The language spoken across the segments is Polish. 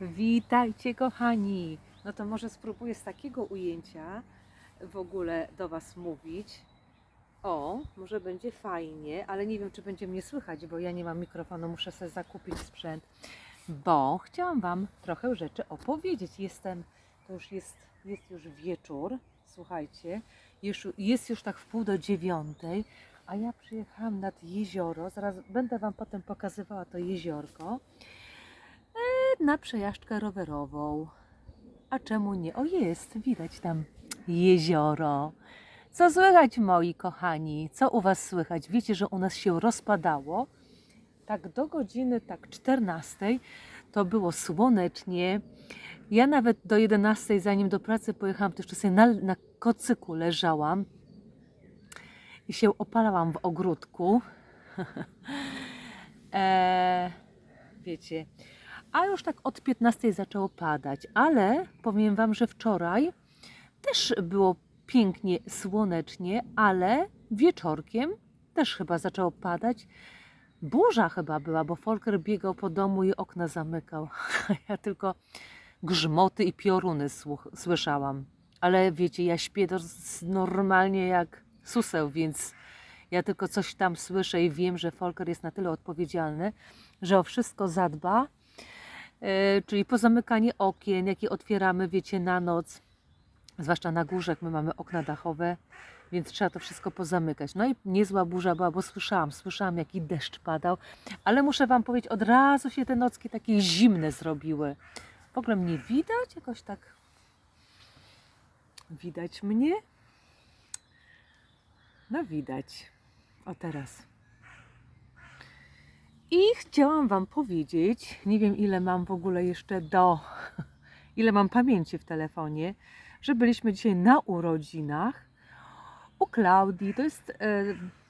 Witajcie kochani! No to może spróbuję z takiego ujęcia w ogóle do Was mówić. O, może będzie fajnie, ale nie wiem, czy będzie mnie słychać, bo ja nie mam mikrofonu, muszę sobie zakupić sprzęt. Bo chciałam Wam trochę rzeczy opowiedzieć. Jestem, to już jest, jest już wieczór, słuchajcie, już, jest już tak w pół do dziewiątej, a ja przyjechałam nad jezioro, zaraz będę Wam potem pokazywała to jeziorko na przejażdżkę rowerową. A czemu nie? O, jest, widać tam jezioro. Co słychać, moi kochani? Co u Was słychać? Wiecie, że u nas się rozpadało. Tak do godziny tak 14 to było słonecznie. Ja nawet do 11, zanim do pracy pojechałam, to jeszcze sobie na, na kocyku leżałam i się opalałam w ogródku. e, wiecie, a już tak od 15 zaczęło padać, ale powiem Wam, że wczoraj też było pięknie słonecznie, ale wieczorkiem też chyba zaczęło padać. Burza chyba była, bo Folker biegał po domu i okna zamykał. Ja tylko grzmoty i pioruny słyszałam. Ale wiecie, ja śpię normalnie jak suseł, więc ja tylko coś tam słyszę i wiem, że Folker jest na tyle odpowiedzialny, że o wszystko zadba, czyli pozamykanie okien, jakie otwieramy, wiecie, na noc, zwłaszcza na górze, jak my mamy okna dachowe, więc trzeba to wszystko pozamykać. No i niezła burza była, bo słyszałam, słyszałam, jaki deszcz padał, ale muszę Wam powiedzieć, od razu się te nocki takie zimne zrobiły. W ogóle mnie widać jakoś tak. Widać mnie? No widać. O teraz. I chciałam Wam powiedzieć, nie wiem ile mam w ogóle jeszcze do, ile mam pamięci w telefonie, że byliśmy dzisiaj na urodzinach u Klaudii, to jest e,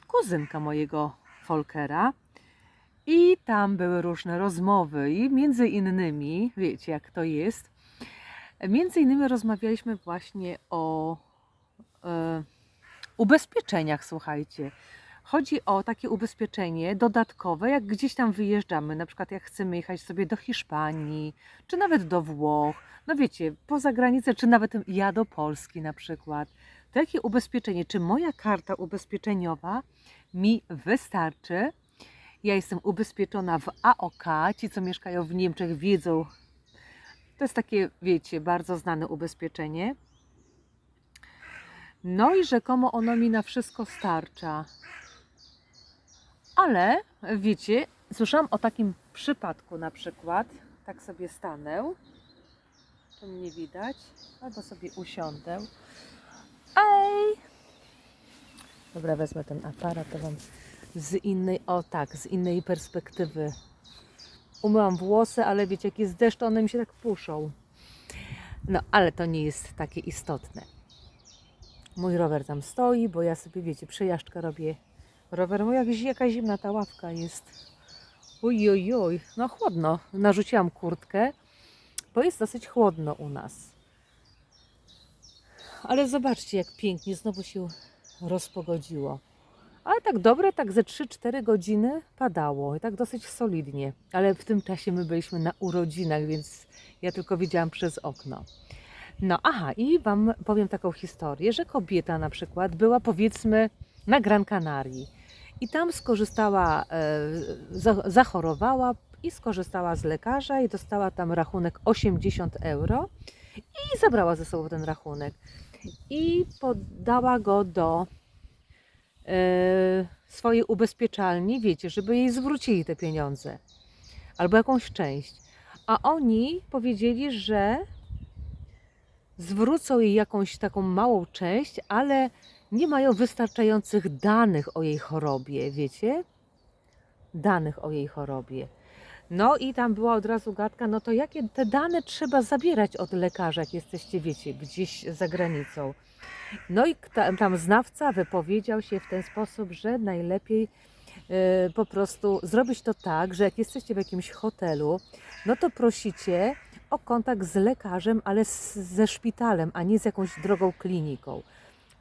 kuzynka mojego Folkera. I tam były różne rozmowy i między innymi, wiecie jak to jest, między innymi rozmawialiśmy właśnie o e, ubezpieczeniach, słuchajcie. Chodzi o takie ubezpieczenie dodatkowe, jak gdzieś tam wyjeżdżamy, na przykład jak chcemy jechać sobie do Hiszpanii, czy nawet do Włoch, no wiecie, poza granicę, czy nawet ja do Polski na przykład. To jakie ubezpieczenie, czy moja karta ubezpieczeniowa mi wystarczy? Ja jestem ubezpieczona w AOK, ci co mieszkają w Niemczech wiedzą, to jest takie, wiecie, bardzo znane ubezpieczenie. No i rzekomo ono mi na wszystko starcza. Ale wiecie, słyszałam o takim przypadku na przykład, tak sobie stanę, tu mnie widać, albo sobie usiądę. Ej! Dobra, wezmę ten aparat, to wam z innej, o tak, z innej perspektywy. Umyłam włosy, ale wiecie, jak jest deszcz, to one mi się tak puszą. No, ale to nie jest takie istotne. Mój rower tam stoi, bo ja sobie, wiecie, przejażdżkę robię Rower mój, jak, jaka zimna ta ławka jest. Oj, oj, oj. No chłodno. Narzuciłam kurtkę, bo jest dosyć chłodno u nas. Ale zobaczcie, jak pięknie znowu się rozpogodziło. Ale tak dobre, tak ze 3-4 godziny padało i tak dosyć solidnie. Ale w tym czasie my byliśmy na urodzinach, więc ja tylko widziałam przez okno. No, aha, i Wam powiem taką historię, że kobieta na przykład była powiedzmy na Gran Canarii i tam skorzystała, e, za- zachorowała i skorzystała z lekarza i dostała tam rachunek 80 euro i zabrała ze sobą ten rachunek i podała go do e, swojej ubezpieczalni, wiecie, żeby jej zwrócili te pieniądze albo jakąś część. A oni powiedzieli, że zwrócą jej jakąś taką małą część, ale nie mają wystarczających danych o jej chorobie, wiecie? Danych o jej chorobie. No i tam była od razu gadka, no to jakie te dane trzeba zabierać od lekarza, jak jesteście, wiecie, gdzieś za granicą. No i ta- tam znawca wypowiedział się w ten sposób, że najlepiej e, po prostu zrobić to tak, że jak jesteście w jakimś hotelu, no to prosicie o kontakt z lekarzem, ale z, ze szpitalem, a nie z jakąś drogą kliniką.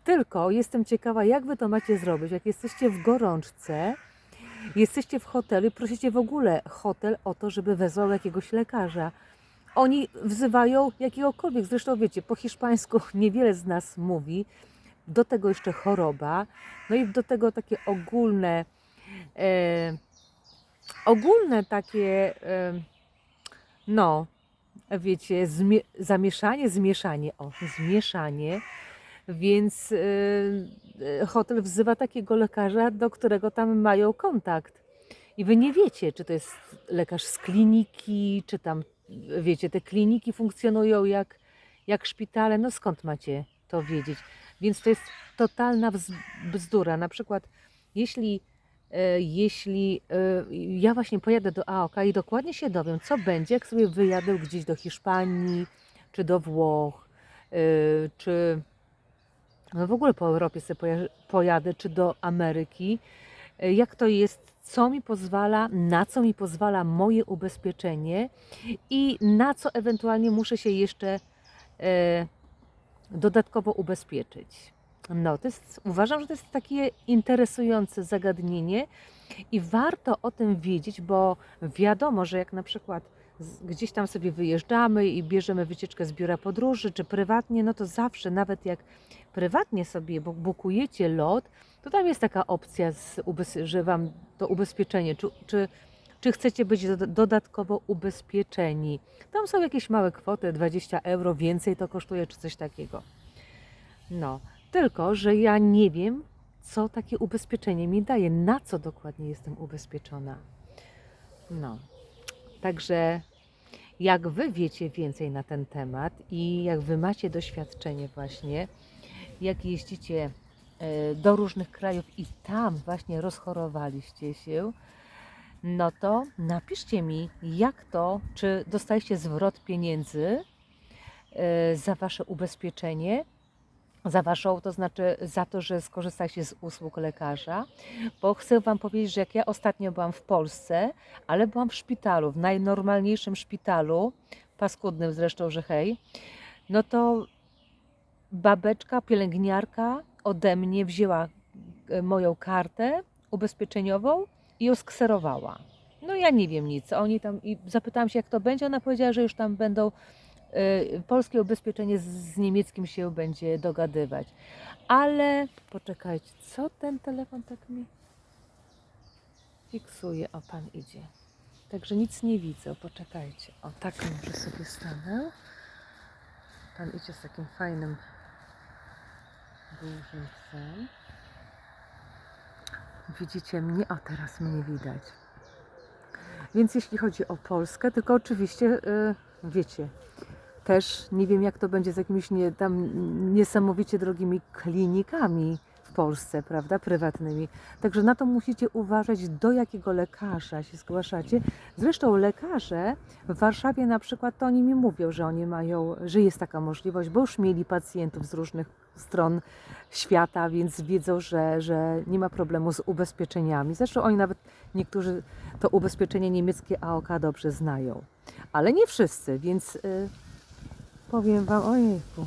Tylko jestem ciekawa, jak wy to macie zrobić, jak jesteście w gorączce, jesteście w hotelu i prosicie w ogóle hotel o to, żeby wezwał jakiegoś lekarza. oni wzywają jakiegokolwiek, zresztą wiecie, po hiszpańsku niewiele z nas mówi, do tego jeszcze choroba, no i do tego takie ogólne, e, ogólne takie, e, no, wiecie, zmie, zamieszanie, zmieszanie, o, zmieszanie, więc e, hotel wzywa takiego lekarza, do którego tam mają kontakt. I wy nie wiecie, czy to jest lekarz z kliniki, czy tam, wiecie, te kliniki funkcjonują jak, jak szpitale. No skąd macie to wiedzieć? Więc to jest totalna bzdura. Na przykład, jeśli, e, jeśli ja właśnie pojadę do AOK i dokładnie się dowiem, co będzie, jak sobie wyjadę gdzieś do Hiszpanii, czy do Włoch, czy no w ogóle po Europie sobie poja- pojadę, czy do Ameryki, e, jak to jest, co mi pozwala, na co mi pozwala moje ubezpieczenie i na co ewentualnie muszę się jeszcze e, dodatkowo ubezpieczyć. No, to jest, uważam, że to jest takie interesujące zagadnienie i warto o tym wiedzieć, bo wiadomo, że jak na przykład gdzieś tam sobie wyjeżdżamy i bierzemy wycieczkę z biura podróży, czy prywatnie, no to zawsze, nawet jak prywatnie sobie bu- bukujecie lot, to tam jest taka opcja, że Wam to ubezpieczenie, czy, czy, czy chcecie być doda- dodatkowo ubezpieczeni. Tam są jakieś małe kwoty, 20 euro, więcej to kosztuje, czy coś takiego. No, tylko, że ja nie wiem, co takie ubezpieczenie mi daje, na co dokładnie jestem ubezpieczona. No, także jak Wy wiecie więcej na ten temat i jak Wy macie doświadczenie właśnie, jak jeździcie e, do różnych krajów i tam właśnie rozchorowaliście się, no to napiszcie mi, jak to, czy dostaliście zwrot pieniędzy e, za Wasze ubezpieczenie, za Waszą, to znaczy za to, że skorzystaliście z usług lekarza, bo chcę Wam powiedzieć, że jak ja ostatnio byłam w Polsce, ale byłam w szpitalu, w najnormalniejszym szpitalu, paskudnym zresztą, że hej, no to babeczka, pielęgniarka ode mnie wzięła e, moją kartę ubezpieczeniową i ją skserowała. No ja nie wiem nic. Oni tam i zapytałam się, jak to będzie. Ona powiedziała, że już tam będą polskie ubezpieczenie z, niemieckim się będzie dogadywać. Ale poczekajcie, co ten telefon tak mi fiksuje? O, pan idzie. Także nic nie widzę. Poczekajcie. O, tak może sobie stanę. Pan idzie z takim fajnym dużym psem. Widzicie mnie? A teraz mnie widać. Więc jeśli chodzi o Polskę, tylko oczywiście, y, wiecie, też nie wiem jak to będzie z jakimiś nie, tam niesamowicie drogimi klinikami w Polsce, prawda, prywatnymi. Także na to musicie uważać, do jakiego lekarza się zgłaszacie. Zresztą lekarze w Warszawie na przykład to oni mi mówią, że oni mają, że jest taka możliwość, bo już mieli pacjentów z różnych stron świata, więc wiedzą, że, że nie ma problemu z ubezpieczeniami. Zresztą oni nawet niektórzy to ubezpieczenie niemieckie AOK dobrze znają. Ale nie wszyscy, więc y, powiem Wam, ojejku.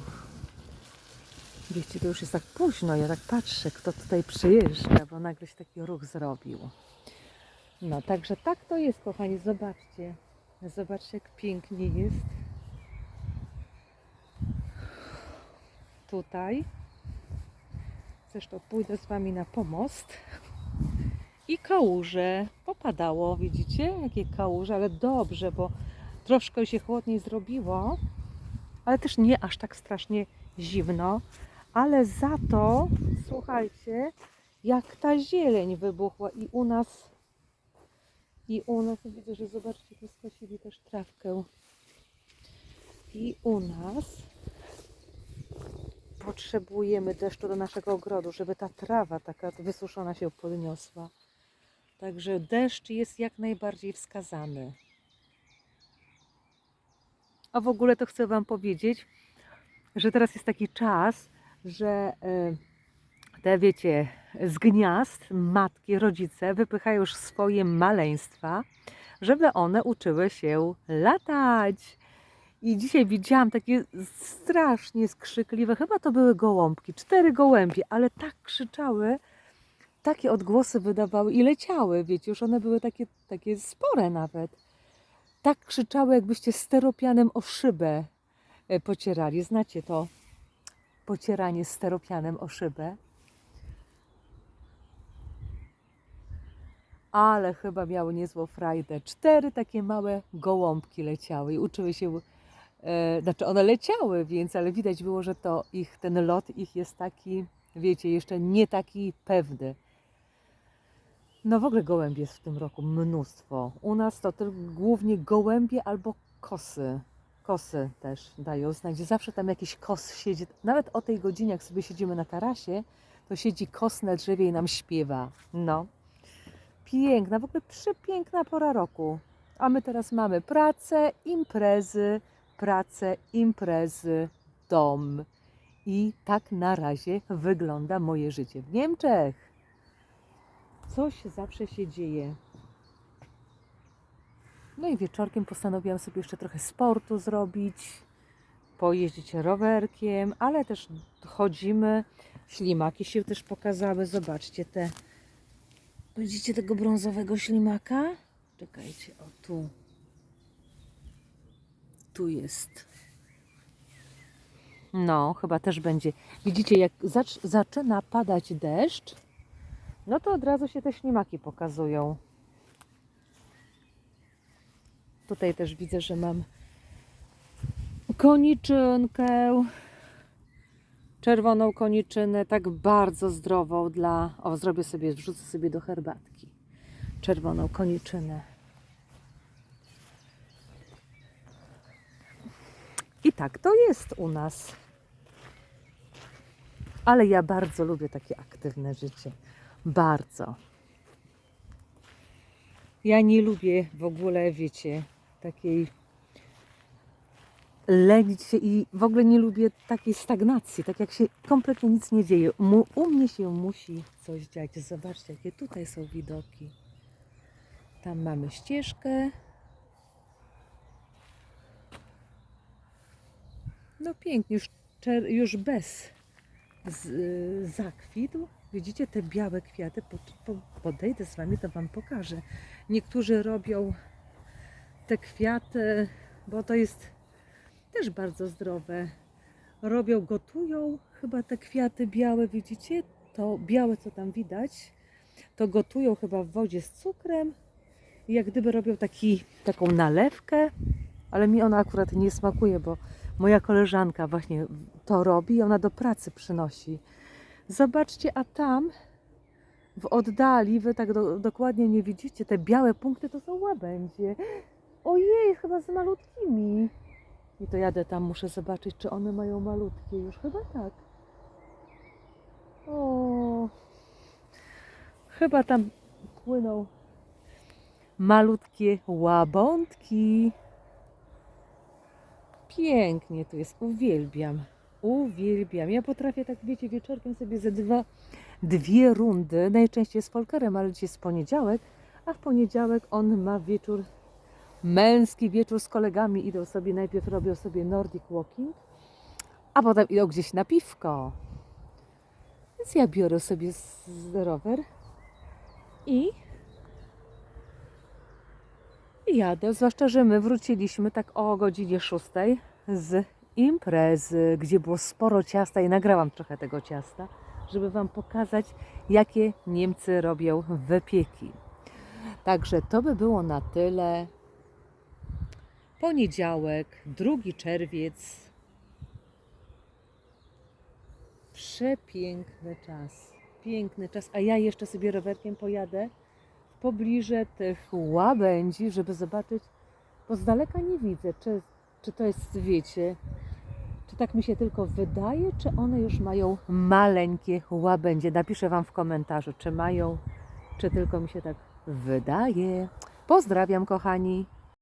Wiecie, to już jest tak późno, ja tak patrzę, kto tutaj przyjeżdża, bo nagle się taki ruch zrobił. No, także tak to jest, kochani, zobaczcie. Zobaczcie, jak pięknie jest. Tutaj. Zresztą pójdę z Wami na pomost. I kałuże. Popadało, widzicie? Jakie kałuże, ale dobrze, bo troszkę się chłodniej zrobiło. Ale też nie aż tak strasznie zimno. Ale za to, słuchajcie, jak ta zieleń wybuchła i u nas i u nas, widzę, że zobaczcie, tu skosili też trawkę. I u nas potrzebujemy deszczu do naszego ogrodu, żeby ta trawa taka wysuszona się podniosła. Także deszcz jest jak najbardziej wskazany. A w ogóle to chcę Wam powiedzieć, że teraz jest taki czas, że e, te wiecie, z gniazd matki, rodzice wypychają już swoje maleństwa, żeby one uczyły się latać. I dzisiaj widziałam takie strasznie skrzykliwe, chyba to były gołąbki, cztery gołębie, ale tak krzyczały, takie odgłosy wydawały i leciały, wiecie, już one były takie, takie spore nawet. Tak krzyczały, jakbyście steropianem o szybę e, pocierali. Znacie to pocieranie steropianem o szybę? Ale chyba miały niezłą frajdę. Cztery takie małe gołąbki leciały i uczyły się, e, znaczy one leciały, więc, ale widać było, że to ich, ten lot ich jest taki, wiecie, jeszcze nie taki pewny. No w ogóle gołębie jest w tym roku mnóstwo. U nas to tylko głównie gołębie albo kosy. Kosy też dają znać. Zawsze tam jakiś kos siedzi. Nawet o tej godzinie, jak sobie siedzimy na tarasie, to siedzi kos na drzewie i nam śpiewa. No. Piękna, w ogóle przepiękna pora roku. A my teraz mamy pracę, imprezy, pracę, imprezy, dom. I tak na razie wygląda moje życie w Niemczech. Coś zawsze się dzieje. No i wieczorkiem postanowiłam sobie jeszcze trochę sportu zrobić, pojeździć rowerkiem, ale też chodzimy. Ślimaki się też pokazały. Zobaczcie te. Widzicie tego brązowego ślimaka? Czekajcie, o tu. Tu jest. No, chyba też będzie. Widzicie, jak zac- zaczyna padać deszcz, no to od razu się te ślimaki pokazują. Tutaj też widzę, że mam koniczynkę. Czerwoną koniczynę, tak bardzo zdrową dla. O, zrobię sobie, wrzucę sobie do herbatki. Czerwoną koniczynę. I tak to jest u nas. Ale ja bardzo lubię takie aktywne życie. Bardzo. Ja nie lubię w ogóle, wiecie, takiej lenić się i w ogóle nie lubię takiej stagnacji, tak jak się kompletnie nic nie dzieje. Mu, u mnie się musi coś dziać. Zobaczcie, jakie tutaj są widoki. Tam mamy ścieżkę. No pięknie, już, już bez z, y. Widzicie te białe kwiaty? Po, po, podejdę z Wami, to Wam pokażę. Niektórzy robią te kwiaty, bo to jest też bardzo zdrowe. Robią, gotują chyba te kwiaty białe, widzicie? To białe, co tam widać, to gotują chyba w wodzie z cukrem i jak gdyby robią taki, taką nalewkę, ale mi ona akurat nie smakuje, bo moja koleżanka właśnie to robi i ona do pracy przynosi. Zobaczcie, a tam w oddali, wy tak do, dokładnie nie widzicie, te białe punkty to są łabędzie. Ojej, chyba z malutkimi. I to jadę tam, muszę zobaczyć, czy one mają malutkie już. Chyba tak. O, chyba tam płyną malutkie łabątki. Pięknie tu jest, uwielbiam. Uwielbiam. Ja potrafię tak, wiecie, wieczorkiem sobie ze dwa, dwie rundy, najczęściej z Folkerem, ale dzisiaj jest poniedziałek, a w poniedziałek on ma wieczór, męski wieczór z kolegami, idą sobie, najpierw robią sobie Nordic Walking, a potem idą gdzieś na piwko. Więc ja biorę sobie z, rower i jadę, zwłaszcza, że my wróciliśmy tak o godzinie 6 z imprezy, gdzie było sporo ciasta i nagrałam trochę tego ciasta, żeby Wam pokazać, jakie Niemcy robią wypieki. Także to by było na tyle. Poniedziałek, 2 czerwiec. Przepiękny czas. Piękny czas. A ja jeszcze sobie rowerkiem pojadę w pobliże tych łabędzi, żeby zobaczyć, bo z daleka nie widzę, czy, czy to jest, wiecie, czy tak mi się tylko wydaje, czy one już mają maleńkie łabędzie. Napiszę Wam w komentarzu, czy mają, czy tylko mi się tak wydaje. Pozdrawiam, kochani.